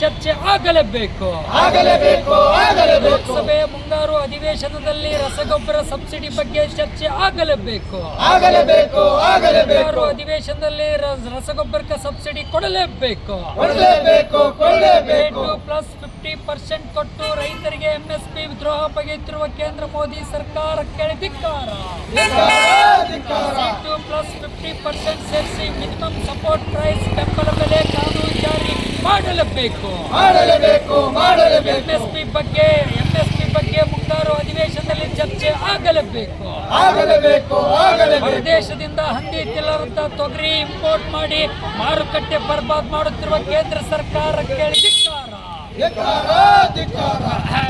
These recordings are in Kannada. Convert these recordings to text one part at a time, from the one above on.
ಚರ್ಚೆ ಆಗಲೇಬೇಕು. ಆಗಲೇಬೇಕು ಆಗಲೇಬೇಕು. ಲೋಕಸಭೆ ಮುಂಗಾರು ಅಧಿವೇಶನದಲ್ಲಿ ರಸಗೊಬ್ಬರ ಸಬ್ಸಿಡಿ ಬಗ್ಗೆ ಚರ್ಚೆ ಆಗಲೇಬೇಕು. ಆಗಲೇಬೇಕು ಆಗಲೇಬೇಕು. ಮುಂಗಾರು ಅಧಿವೇಶನದಲ್ಲಿ ರಸಗೊಬ್ಬರಕ್ಕೆ ಸಬ್ಸಿಡಿ ಕೊಡಲೇಬೇಕು. ಕೊಡಲೇಬೇಕು ಕೊಡಲೇಬೇಕು. ಪ್ಲಸ್ ಫಿಫ್ಟಿ ಪರ್ಸೆಂಟ್ ಕೊಟ್ಟು ರೈತರಿಗೆ ಎಂಎಸ್ಪಿ ದ್ರೋಹ ಬಗೆಯುತ್ತಿರುವ ಕೇಂದ್ರ ಮೋದಿ ಸರ್ಕಾರಕ್ಕೆ ಧಿಕ್ಕಾರ. ಟು ಪ್ಲಸ್ ಫಿಫ್ಟಿ ಪರ್ಸೆಂಟ್ ಸೇರಿಸಿ ಮಿನಿಮಮ್ ಸಪೋರ್ಟ್ ಪ್ರೈಸ್ ಬೆಂಬಲ ಮಾಡಲೇಬೇಕು. ಮಾಡಲೇಬೇಕು ಮಾಡಲೇಬೇಕು. ಎಂಎಸ್ಪಿ ಬಗ್ಗೆ ಎಂಎಸ್ಪಿ ಬಗ್ಗೆ ಮುಂಗಾರು ಅಧಿವೇಶನದಲ್ಲಿ ಚರ್ಚೆ ಆಗಲೇಬೇಕು. ಆಗಲೇಬೇಕು ಆಗಲೇಬೇಕು. ದೇಶದಿಂದ ಹಂದಿ ತಿಲ್ಲರಂತ ತೊಗರಿ ಇಂಪೋರ್ಟ್ ಮಾಡಿ ಮಾರುಕಟ್ಟೆ ಬರ್ಬಾದ್ ಮಾಡುತ್ತಿರುವ ಕೇಂದ್ರ ಸರ್ಕಾರಕ್ಕೆ ಕೇಳಿ ಧಿಕ್ಕಾರ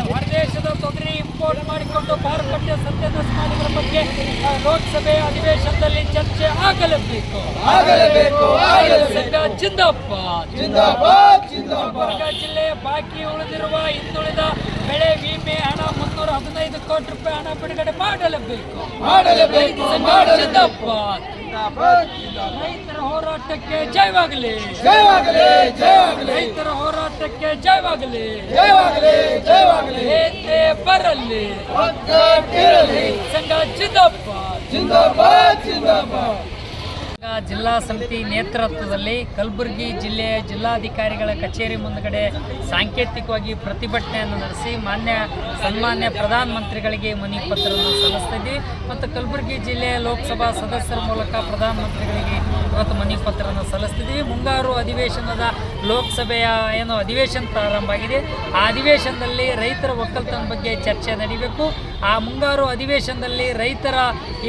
ಹೊರದೇಶದ ತೊಗರಿ ಇಂಪೋರ್ಟ್ ಮಾಡಿಕೊಂಡು ಮಾರುಕಟ್ಟೆ ಮಾಡಿದ್ರ ಬಗ್ಗೆ ಲೋಕಸಭೆ ಅಧಿವೇಶನದಲ್ಲಿ ಚರ್ಚೆ ಆಗಲೇಬೇಕು. ಆಗಲೇಬೇಕು ಜಿಂದಾಬಾದ್. ಜಿಂದಾಬಾದ್ ಜಿಲ್ಲೆ ಬಾಕಿ ಉಳಿದಿರುವ ಹಿಂದುಳಿದ ಬೆಳೆ ವಿಮೆ ಹಣ ಮುನ್ನೂರ ಹದಿನೈದು ಕೋಟಿ ರೂಪಾಯಿ ಹಣ ಬಿಡುಗಡೆ ಮಾಡಲೇಬೇಕು. ಮಾಡಲೇಬೇಕು ರೈತರ ಹೋರಾಟಕ್ಕೆ ಜಯವಾಗಲಿ. ಜಯವಾಗಲಿ ಜಯವಾಗಲಿ. ರೈತರ ಹೋರಾಟಕ್ಕೆ ಜಯವಾಗಲಿ ಜಯವಾಗಲಿ ಜಯವಾಗಲಿ ಏತೆ ಬರಲಿ ಒಗ್ಗಟ್ಟಿರಲಿ ಸಂಘ ಜಿಂದಾಬಾದ್ ಜಿಂದಾಬಾದ್ ಜಿಂದಾಬಾದ್ ಜಿಲ್ಲಾ ಸಮಿತಿ ನೇತೃತ್ವದಲ್ಲಿ ಕಲಬುರಗಿ ಜಿಲ್ಲೆಯ ಜಿಲ್ಲಾಧಿಕಾರಿಗಳ ಕಚೇರಿ ಮುಂದುಗಡೆ ಸಾಂಕೇತಿಕವಾಗಿ ಪ್ರತಿಭಟನೆಯನ್ನು ನಡೆಸಿ ಮಾನ್ಯ ಸನ್ಮಾನ್ಯ ಪ್ರಧಾನಮಂತ್ರಿಗಳಿಗೆ ಮನವಿ ಪತ್ರವನ್ನು ಸಲ್ಲಿಸ್ತಿದ್ವಿ ಮತ್ತು ಕಲಬುರಗಿ ಜಿಲ್ಲೆಯ ಲೋಕಸಭಾ ಸದಸ್ಯರ ಮೂಲಕ ಪ್ರಧಾನಮಂತ್ರಿಗಳಿಗೆ ಇವತ್ತು ಮನವಿ ಪತ್ರವನ್ನು ಸಲ್ಲಿಸ್ತಿದ್ವಿ. ಮುಂಗಾರು ಅಧಿವೇಶನದ ಲೋಕಸಭೆಯ ಏನು ಅಧಿವೇಶನ ಪ್ರಾರಂಭ ಆಗಿದೆ. ಆ ಅಧಿವೇಶನದಲ್ಲಿ ರೈತರ ಒಕ್ಕಲ್ತನ ಬಗ್ಗೆ ಚರ್ಚೆ ನಡೀಬೇಕು. ಆ ಮುಂಗಾರು ಅಧಿವೇಶನದಲ್ಲಿ ರೈತರ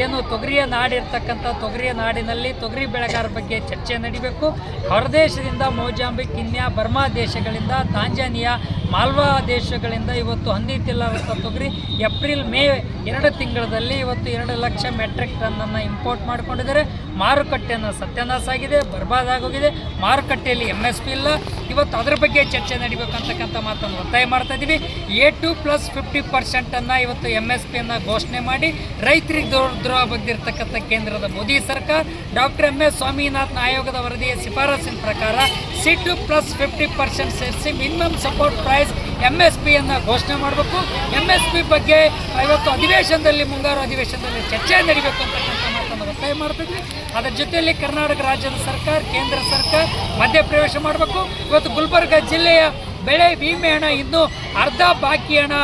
ಏನು ತೊಗರಿಯ ನಾಡಿರ್ತಕ್ಕಂಥ ತೊಗರಿಯ ನಾಡಿನಲ್ಲಿ ತೊಗರಿ ಬೆಳೆಗಾರ ಬಗ್ಗೆ ಚರ್ಚೆ ನಡೀಬೇಕು. ಹೊರದೇಶದಿಂದ ಮೋಜಾಂಬಿಕ್, ಕಿನ್ಯಾ, ಬರ್ಮಾ ದೇಶಗಳಿಂದ ತಾಂಜಾನಿಯಾ ಮಾಲ್ವಾ ದೇಶಗಳಿಂದ ಇವತ್ತು ಹಂದಿ ತಿಲ್ಲರಂಥ ತೊಗರಿ. ಏಪ್ರಿಲ್, ಮೇ ಎರಡು ತಿಂಗಳಲ್ಲಿ ಇವತ್ತು ಎರಡು ಲಕ್ಷ ಮೆಟ್ರಿಕ್ ಟನ್ನನ್ನು ಇಂಪೋರ್ಟ್ ಮಾಡಿಕೊಂಡಿದ್ದಾರೆ. ಮಾರುಕಟ್ಟೆಯನ್ನು ಸತ್ಯನಾಶ ಆಗಿದೆ ಬರ್ಬಾದ್ ಆಗೋಗಿದೆ ಮಾರುಕಟ್ಟೆಯಲ್ಲಿ ಎಂ ಎಸ್ ಪಿ ಇಲ್ಲ. ಇವತ್ತು ಅದರ ಬಗ್ಗೆ ಚರ್ಚೆ ನಡಿಬೇಕಂತಕ್ಕಂಥ ಮಾತನ್ನು ಒತ್ತಾಯ ಮಾಡ್ತಾ ಇದ್ದೀವಿ ಎ ಟು ಪ್ಲಸ್ ಫಿಫ್ಟಿ ಪರ್ಸೆಂಟನ್ನು ಇವತ್ತು ಎಂ ಎಸ್ ಪಿಯನ್ನು ಘೋಷಣೆ ಮಾಡಿ ರೈತರಿಗೆ ದುರ್ದ್ರೋಹ ದ್ರೋಹ ಕೇಂದ್ರದ ಮೋದಿ ಸರ್ಕಾರ. ಡಾಕ್ಟರ್ ಎಂ ಎಸ್ ಸ್ವಾಮಿನಾಥನ್ ಆಯೋಗದ ವರದಿಯ ಶಿಫಾರಸಿನ ಪ್ರಕಾರ C two plus fifty percent ಸೇರಿಸಿ minimum support price M S ಪಿಯನ್ನು ಘೋಷಣೆ ಮಾಡಬೇಕು. ಎಂ ಎಸ್ ಪಿ ಬಗ್ಗೆ ಇವತ್ತು ಅಧಿವೇಶನದಲ್ಲಿ ಮುಂಗಾರು ಅಧಿವೇಶನದಲ್ಲಿ ಚರ್ಚೆ ನಡೀಬೇಕು ಅಂತಕ್ಕಂಥ ಮಾತನ್ನು ಒತ್ತಾಯ ಮಾಡ್ತಿದ್ವಿ. ಅದರ ಜೊತೆಯಲ್ಲಿ ಕರ್ನಾಟಕ ರಾಜ್ಯದ ಸರ್ಕಾರ, ಕೇಂದ್ರ ಸರ್ಕಾರ ಮಧ್ಯಪ್ರವೇಶ ಮಾಡಬೇಕು. ಇವತ್ತು ಗುಲ್ಬರ್ಗ ಜಿಲ್ಲೆಯ ಬೆಳೆ ವಿಮೆ ಹಣ ಇನ್ನೂ ಅರ್ಧ ಬಾಕಿ ಹಣ,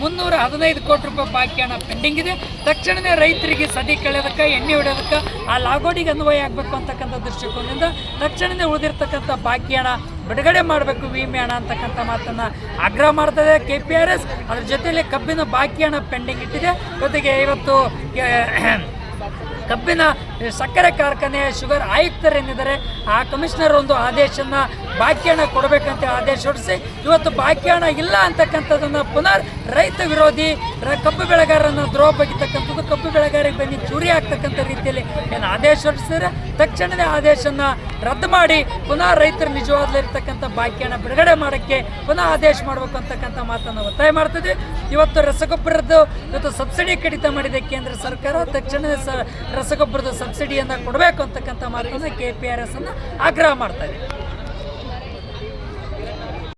ಮುನ್ನೂರ ಹದಿನೈದು ಕೋಟಿ ರೂಪಾಯಿ ಬಾಕಿ ಹಣ ಪೆಂಡಿಂಗ್ ಇದೆ. ತಕ್ಷಣವೇ ರೈತರಿಗೆ ಸದಿ ಕಳೆಯೋದಕ್ಕೆ, ಎಣ್ಣೆ ಹೊಡೆಯೋದಕ್ಕೆ, ಆ ಲಾಗೋಡಿಗೆ ಅನ್ವಯ ಆಗಬೇಕು ಅಂತಕ್ಕಂಥ ದೃಷ್ಟಿಕೋನದಿಂದ ತಕ್ಷಣವೇ ಉಳಿದಿರ್ತಕ್ಕಂಥ ಬಾಕಿ ಹಣ ಬಿಡುಗಡೆ ಮಾಡಬೇಕು ವಿಮೆ ಹಣ ಅಂತಕ್ಕಂಥ ಮಾತನ್ನು ಆಗ್ರಹ ಮಾಡ್ತದೆ ಕೆ ಪಿ ಆರ್ ಎಸ್ ಅದ್ರ ಜೊತೆಯಲ್ಲಿ ಕಬ್ಬಿನ ಬಾಕಿ ಹಣ ಪೆಂಡಿಂಗ್ ಇಟ್ಟಿದೆ. ಜೊತೆಗೆ ಇವತ್ತು ಕಬ್ಬಿನ ಸಕ್ಕರೆ ಕಾರ್ಖಾನೆ ಶುಗರ್ ಆಯುಕ್ತರೇನಿದ್ದಾರೆ ಆ ಕಮಿಷನರ್ ಒಂದು ಆದೇಶನ ಬಾಕಿ ಹಣ ಕೊಡಬೇಕಂತ ಆದೇಶ ಹೊರಡಿಸಿ, ಇವತ್ತು ಬಾಕಿ ಹಣ ಇಲ್ಲ ಅಂತಕ್ಕಂಥದ್ದನ್ನು ಪುನರ್ ರೈತ ವಿರೋಧಿ ಕಬ್ಬು ಬೆಳೆಗಾರರನ್ನು ದ್ರೋಹ ಬಗ್ಗಿತಕ್ಕಂಥದ್ದು ಕಬ್ಬು ಬೆಳೆಗಾರರಿಗೆ ಬನ್ನಿ ಚೂರಿ ಆಗ್ತಕ್ಕಂಥ ರೀತಿಯಲ್ಲಿ ಏನು ಆದೇಶ ಹೊರಡಿಸಿದ್ರೆ ತಕ್ಷಣವೇ ಆದೇಶನ ರದ್ದು ಮಾಡಿ ಪುನಃ ರೈತರು ನಿಜವಾದಲ್ಲಿರ್ತಕ್ಕಂಥ ಬಾಕಿ ಹಣ ಬಿಡುಗಡೆ ಮಾಡೋಕ್ಕೆ ಪುನಃ ಆದೇಶ ಮಾಡಬೇಕು ಅಂತಕ್ಕಂಥ ಮಾತನ್ನು ಒತ್ತಾಯ ಮಾಡ್ತಿದ್ವಿ. ಇವತ್ತು ರಸಗೊಬ್ಬರದ್ದು, ಇವತ್ತು ಸಬ್ಸಿಡಿ ಕಡಿತ ಮಾಡಿದೆ ಕೇಂದ್ರ ಸರ್ಕಾರ. ತಕ್ಷಣವೇ ಸ ರಸಗೊಬ್ಬರದ ಸಬ್ಸಿಡಿಯನ್ನು ಕೊಡಬೇಕು ಅಂತಕ್ಕಂಥ ಮಾತನ್ನು ಕೆ ಪಿ ಆರ್ ಎಸ್ ಅನ್ನು ಆಗ್ರಹ ಮಾಡ್ತಾ ಇದೆ